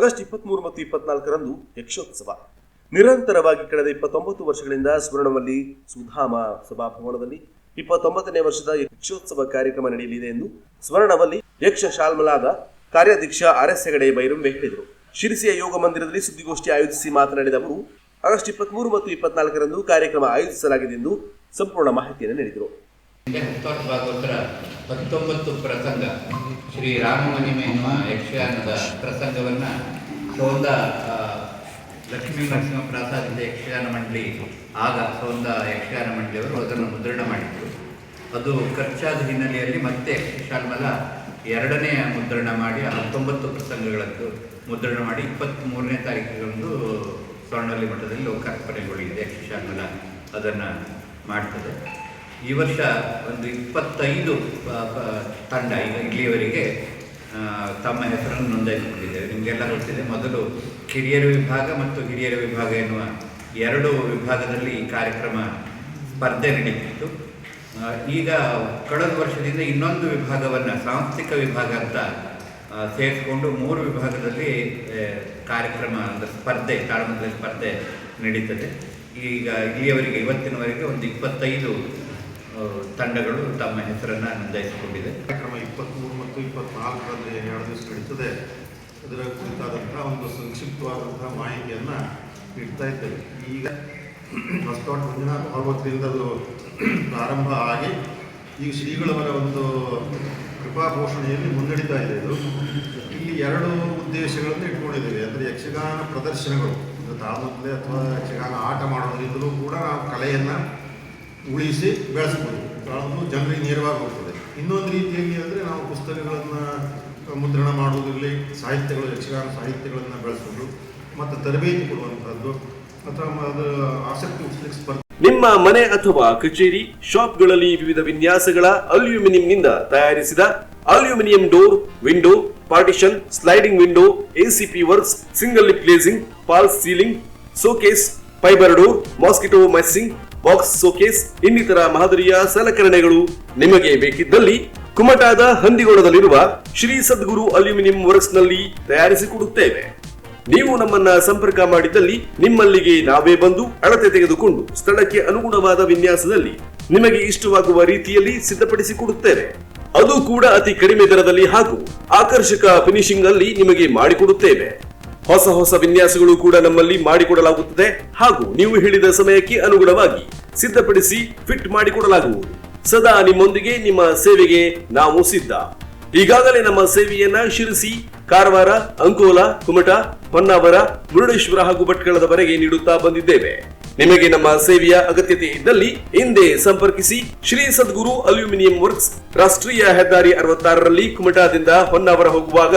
August ಇಪ್ಪತ್ಮೂರು ಮತ್ತು ಇಪ್ಪತ್ನಾಲ್ಕರಂದು ಯಕ್ಷೋತ್ಸವ. ನಿರಂತರವಾಗಿ ಕಳೆದ ಇಪ್ಪತ್ತೊಂಬತ್ತು ವರ್ಷಗಳಿಂದ ಸ್ವರ್ಣವಲ್ಲಿ ಸುಧಾಮ ಸಭಾಭವನದಲ್ಲಿ ಇಪ್ಪತ್ತೊಂಬತ್ತನೇ ವರ್ಷದ ಯಕ್ಷೋತ್ಸವ ಕಾರ್ಯಕ್ರಮ ನಡೆಯಲಿದೆ ಎಂದು ಸ್ವರ್ಣವಲ್ಲಿ ಯಕ್ಷ ಶಾಲ್ಮಲಾದ ಕಾರ್ಯಾಧ್ಯಕ್ಷ ಆರ್ ಎಸ್ ಹೆಗಡೆ ಬೈರಂಬೆ ಹೇಳಿದರು. ಶಿರಸಿಯ ಯೋಗ ಮಂದಿರದಲ್ಲಿ ಸುದ್ದಿಗೋಷ್ಠಿ ಆಯೋಜಿಸಿ ಮಾತನಾಡಿದ ಅವರು, ಆಗಸ್ಟ್ ಇಪ್ಪತ್ಮೂರು ಮತ್ತು ಇಪ್ಪತ್ನಾಲ್ಕರಂದು ಕಾರ್ಯಕ್ರಮ ಆಯೋಜಿಸಲಾಗಿದೆ ಎಂದು ಸಂಪೂರ್ಣ ಮಾಹಿತಿಯನ್ನು ನೀಡಿದರು. ಭಾಗವತರ ಹತ್ತೊಂಬತ್ತು ಪ್ರಸಂಗ. ಶ್ರೀ ರಾಮಮಹಿಮೆ ಎನ್ನುವ ಯಕ್ಷಗಾನದ ಪ್ರಸಂಗವನ್ನು ಸೋಂದ ಲಕ್ಷ್ಮೀ ನರಸಿಂಹ ಪ್ರಸಾದಿಂದ ಯಕ್ಷಗಾನ ಮಂಡಳಿ, ಆಗ ಸೋಂದ ಯಕ್ಷಗಾನ ಮಂಡಳಿಯವರು ಅದನ್ನು ಮುದ್ರಣ ಮಾಡಿದರು. ಅದು ಖರ್ಚಾದ ಹಿನ್ನೆಲೆಯಲ್ಲಿ ಮತ್ತೆ ಶಾಲ್ಮಲ ಎರಡನೇ ಮುದ್ರಣ ಮಾಡಿ ಹತ್ತೊಂಬತ್ತು ಪ್ರಸಂಗಗಳದ್ದು ಮುದ್ರಣ ಮಾಡಿ ಇಪ್ಪತ್ತ್ಮೂರನೇ ತಾರೀಕಿಗೊಂದು ಸ್ವರ್ಣವಲ್ಲಿ ಮಠದಲ್ಲಿ ಲೋಕಾರ್ಪಣೆಗೊಳ್ಳಿದೆ ಯಕ್ಷಶಾಲ್ಮಲ ಅದನ್ನು ಮಾಡ್ತದೆ. ಈ ವರ್ಷ ಒಂದು ಇಪ್ಪತ್ತೈದು ತಂಡ ಈಗ ಇಲ್ಲಿಯವರೆಗೆ ತಮ್ಮ ಹೆಸರನ್ನು ನೋಂದಾಯಿಸಿಕೊಂಡಿದ್ದೇವೆ ನಿಮಗೆಲ್ಲ ಗೊತ್ತಿದೆ, ಮೊದಲು ಕಿರಿಯರ ವಿಭಾಗ ಮತ್ತು ಹಿರಿಯರ ವಿಭಾಗ ಎನ್ನುವ ಎರಡು ವಿಭಾಗದಲ್ಲಿ ಈ ಕಾರ್ಯಕ್ರಮ ಸ್ಪರ್ಧೆ ನಡೀತಿತ್ತು. ಈಗ ಕಳೆದ ವರ್ಷದಿಂದ ಇನ್ನೊಂದು ವಿಭಾಗವನ್ನು ಸಾಂಸ್ಥಿಕ ವಿಭಾಗ ಅಂತ ಸೇರಿಸಿಕೊಂಡು ಮೂರು ವಿಭಾಗದಲ್ಲಿ ಕಾರ್ಯಕ್ರಮ ಅಂದರೆ ಸ್ಪರ್ಧೆ ತಾಳಮದ್ದಲೆ ಸ್ಪರ್ಧೆ ನಡೀತದೆ. ಈಗ ಇಲ್ಲಿಯವರೆಗೆ, ಇವತ್ತಿನವರೆಗೆ ಒಂದು ಇಪ್ಪತ್ತೈದು ತಂಡಗಳು ತಮ್ಮ ಹೆಸರನ್ನು ನೋಂದಾಯಿಸಿಕೊಂಡಿದೆ. ಕಾರ್ಯಕ್ರಮ ಇಪ್ಪತ್ತ್ಮೂರು ಮತ್ತು ಇಪ್ಪತ್ನಾಲ್ಕರಲ್ಲಿ ಎರಡು ದಿವಸ ನಡೀತದೆ. ಅದರ ಕುರಿತಾದಂಥ ಒಂದು ಸಂಕ್ಷಿಪ್ತವಾದಂಥ ಮಾಹಿತಿಯನ್ನು ನೀಡ್ತಾ ಇದ್ದೇವೆ. ಈಗ ಹೊಸಕೋಟ ಮುಂದಿನ ಅದು ಪ್ರಾರಂಭ ಆಗಿ ಈಗ ಶ್ರೀಗಳವರ ಒಂದು ಕೃಪಾಘೋಷಣೆಯಲ್ಲಿ ಮುನ್ನಡೀತಾ ಇದೆ ಇದು. ಇಲ್ಲಿ ಎರಡು ಉದ್ದೇಶಗಳನ್ನು ಇಟ್ಕೊಂಡಿದ್ದೇವೆ. ಅಂದರೆ ಯಕ್ಷಗಾನ ಪ್ರದರ್ಶನಗಳು. ತಾಳಮದ್ದಲೆ ಅಥವಾ ಯಕ್ಷಗಾನ ಆಟ ಮಾಡೋದ್ರಿಂದಲೂ ಕೂಡ ನಾವು ಕಲೆಯನ್ನು ಉಳಿಸಿ ಬೆಳೆಸ್ಬೋದು. ಅದು ಜನರಿಗೆ ನೇರವಾಗಿ ಹೋಗ್ತದೆ ಇನ್ನೊಂದು ರೀತಿಯಲ್ಲಿ ಅಂದರೆ ನಾವು ಪುಸ್ತಕಗಳನ್ನು ಮುದ್ರಣ ಮಾಡುವುದರಲ್ಲಿ ಸಾಹಿತ್ಯಗಳು, ಯಕ್ಷಗಾನ ಸಾಹಿತ್ಯಗಳನ್ನು ಬೆಳೆಸೋದು ಮತ್ತು ತರಬೇತಿ ಕೊಡುವಂಥದ್ದು, ಅಥವಾ ಅದು ಆಸಕ್ತಿ ಹುಟ್ಟಿಸ್ಲಿಕ್ಕೆ ಸ್ಪರ್ಧೆ. ನಿಮ್ಮ ಮನೆ ಅಥವಾ ಕಚೇರಿ, ಶಾಪ್ಗಳಲ್ಲಿ ವಿವಿಧ ವಿನ್ಯಾಸಗಳ ಅಲ್ಯೂಮಿನಿಯಂನಿಂದ ತಯಾರಿಸಿದ aluminium door, window, partition, sliding window ACP works, single lip glazing false ceiling, showcase, fibre door, mosquito meshing box showcase ಇನ್ನಿತರ ಮಾದರಿಯ ಸಲಕರಣೆಗಳು ನಿಮಗೆ ಬೇಕಿದ್ದಲ್ಲಿ ಕುಮಟಾದ ಹಂದಿಗೋಳದಲ್ಲಿರುವ ಶ್ರೀ ಸದ್ಗುರು ಅಲ್ಯೂಮಿನಿಯಂ ವರ್ಕ್ಸ್ನಲ್ಲಿ ತಯಾರಿಸಿಕೊಡುತ್ತೇವೆ. ನೀವು ನಮ್ಮನ್ನ ಸಂಪರ್ಕ ಮಾಡಿದ್ದಲ್ಲಿ ನಿಮ್ಮಲ್ಲಿಗೆ ನಾವೇ ಬಂದು ಅಳತೆ ತೆಗೆದುಕೊಂಡು ಸ್ಥಳಕ್ಕೆ ಅನುಗುಣವಾದ ವಿನ್ಯಾಸದಲ್ಲಿ ನಿಮಗೆ ಇಷ್ಟವಾಗುವ ರೀತಿಯಲ್ಲಿ ಸಿದ್ಧಪಡಿಸಿಕೊಡುತ್ತೇವೆ. ಅದು ಕೂಡ ಅತಿ ಕಡಿಮೆ ದರದಲ್ಲಿ ಹಾಗೂ ಆಕರ್ಷಕ ಫಿನಿಶಿಂಗ್ ಅಲ್ಲಿ ನಿಮಗೆ ಮಾಡಿಕೊಡುತ್ತೇವೆ. ಹೊಸ ಹೊಸ ವಿನ್ಯಾಸಗಳು ಕೂಡ ನಮ್ಮಲ್ಲಿ ಮಾಡಿಕೊಡಲಾಗುತ್ತದೆ. ಹಾಗೂ ನೀವು ಹೇಳಿದ ಸಮಯಕ್ಕೆ ಅನುಗುಣವಾಗಿ ಸಿದ್ಧಪಡಿಸಿ ಫಿಟ್ ಮಾಡಿಕೊಡಲಾಗುವುದು. ಸದಾ ನಿಮ್ಮೊಂದಿಗೆ ನಿಮ್ಮ ಸೇವೆಗೆ ನಾವು ಸಿದ್ಧ. ಈಗಾಗಲೇ ನಮ್ಮ ಸೇವೆಯನ್ನ ಶಿರಸಿ ಕಾರವಾರ, ಅಂಕೋಲ, ಕುಮಟ, ಹೊನ್ನಾವರ, ಮುರುಡೇಶ್ವರ ಹಾಗೂ ಭಟ್ಕಳದವರೆಗೆ ನೀಡುತ್ತಾ ಬಂದಿದ್ದೇವೆ. ನಿಮಗೆ ನಮ್ಮ ಸೇವೆಯ ಅಗತ್ಯತೆ ಇದ್ದಲ್ಲಿ ಹಿಂದೆ ಸಂಪರ್ಕಿಸಿ ಶ್ರೀ ಸದ್ಗುರು ಅಲ್ಯೂಮಿನಿಯಂ ವರ್ಕ್ಸ್ ರಾಷ್ಟ್ರೀಯ ಹೆದ್ದಾರಿ ಅರವತ್ತಾರರಲ್ಲಿ ಕುಮಟಾದಿಂದ ಹೊನ್ನಾವರ ಹೋಗುವಾಗ